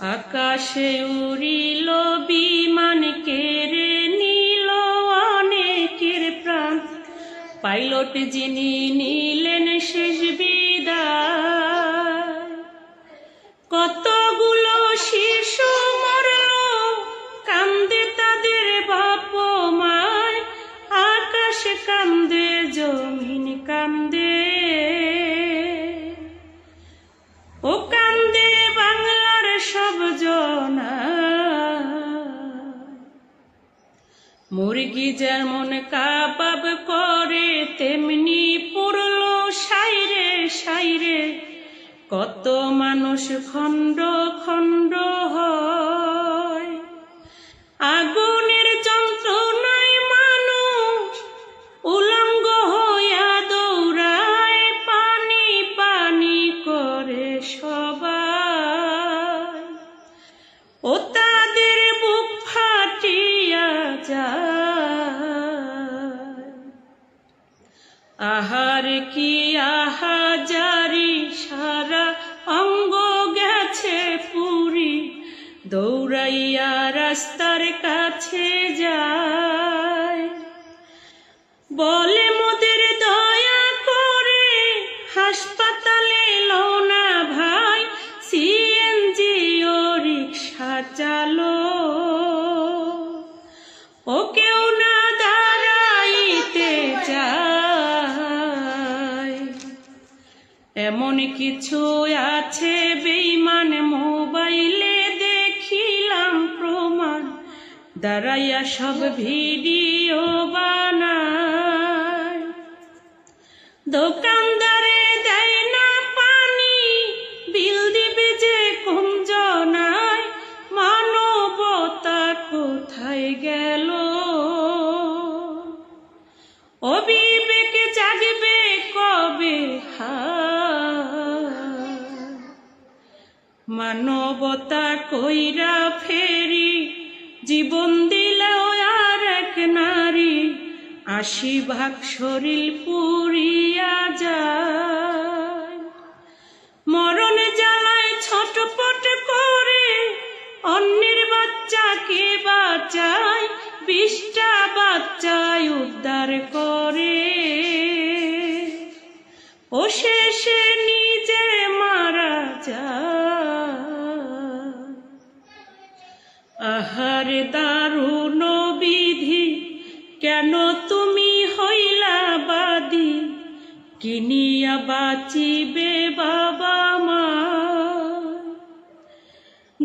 আকাশে উড়িল বিমান কেড়ে নিল অনেকের প্রাণ। পাইলট যিনি নিলেন শেষ বিদায়। কতগুলো মুরগি যেমন কাবাব করে, তেমনি পুরল সাইরে সাইরে। কত মানুষ খণ্ড খণ্ড হয়। আগুনের যন্ত্রণায় মানুষ উলঙ্গ হইয়া দৌড়ায়, পানি পানি করে সবাই আহার কি আহাজারি? সারা অঙ্গ গেছে পুরি। দৌড়াইয়া রাস্তার কাছে যায়। বলে মোদের দয়া করে, হাসপাতালে লো না ভাই। সিএনজি ও রিক্সা চালো ও কেউ না এমন কিছু আছে? বেইমান মোবাইলে দেখিলাম প্রমাণ। দাঁড়াইয়া সব ভিডিও বানায়। দোকানদারে দেয় না পানি, বিল দিবে যে কম জনায় মানবতা কোথায় গেল? অবিবেক মানবতা কইরা ফেরি, জীবন দিলেও আর এক নারী, আশি ভাগ শরীর পুরিয়া যায়। মরণ জ্বালায় ছটপট করে, অন্যের বাচ্চাকে বাঁচায় কেন তুমি হইলা বাদি? কিনিয়া বাঁচিবে বাবা মা?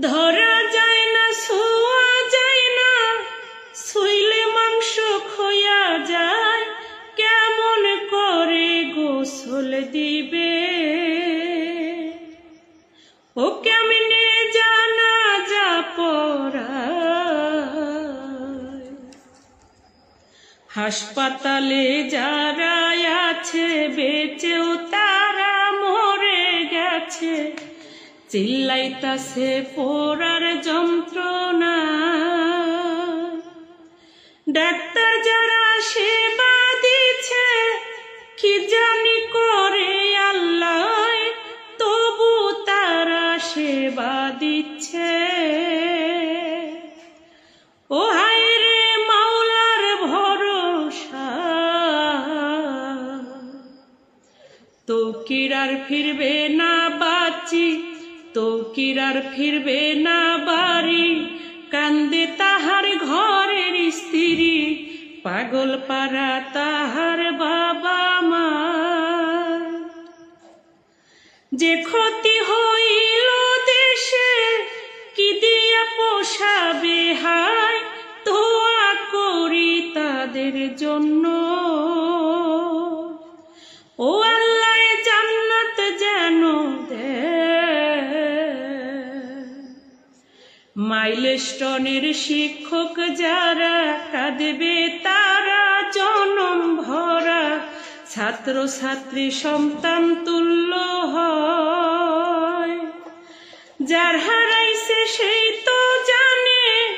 ধরা যায় না, শোয়া যায় না, শুইলে মাংস খোয়া যায়। কেমন করে গোসল দিবে? ও হাসপাতালে যারা আছে, বেঁচেও তারা মরে গেছে। চিল্লাইতাছে পোড়ার যন্ত্রণা। ডাক্তার যারা সেবা দিচ্ছে, কি জানি কিরার ফিরবে না বাঁচি তো কিরার ফিরবে না বাড়ি। কান্দে তাহার ঘরের স্ত্রী, পাগল পাড়া তাহার বাবা মা। যে ক্ষতি হইল দেশে, কি দিয়া পোষাবে হায়, দোয়া করি তাদের জন্য। মাইলস্টোনের শিক্ষক যারা কাঁদবে তারা জনম ভরা। ছাত্র ছাত্রী সন্তান তুল্য হয়। যার হারাইছে সেই তো জানে,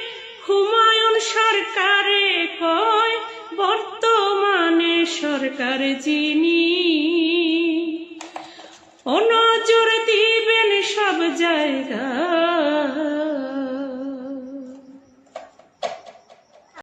হুমায়ুন সরকারে কয়, বর্তমানে সরকার যিনি। অনজর দিবেন সব জায়গায়।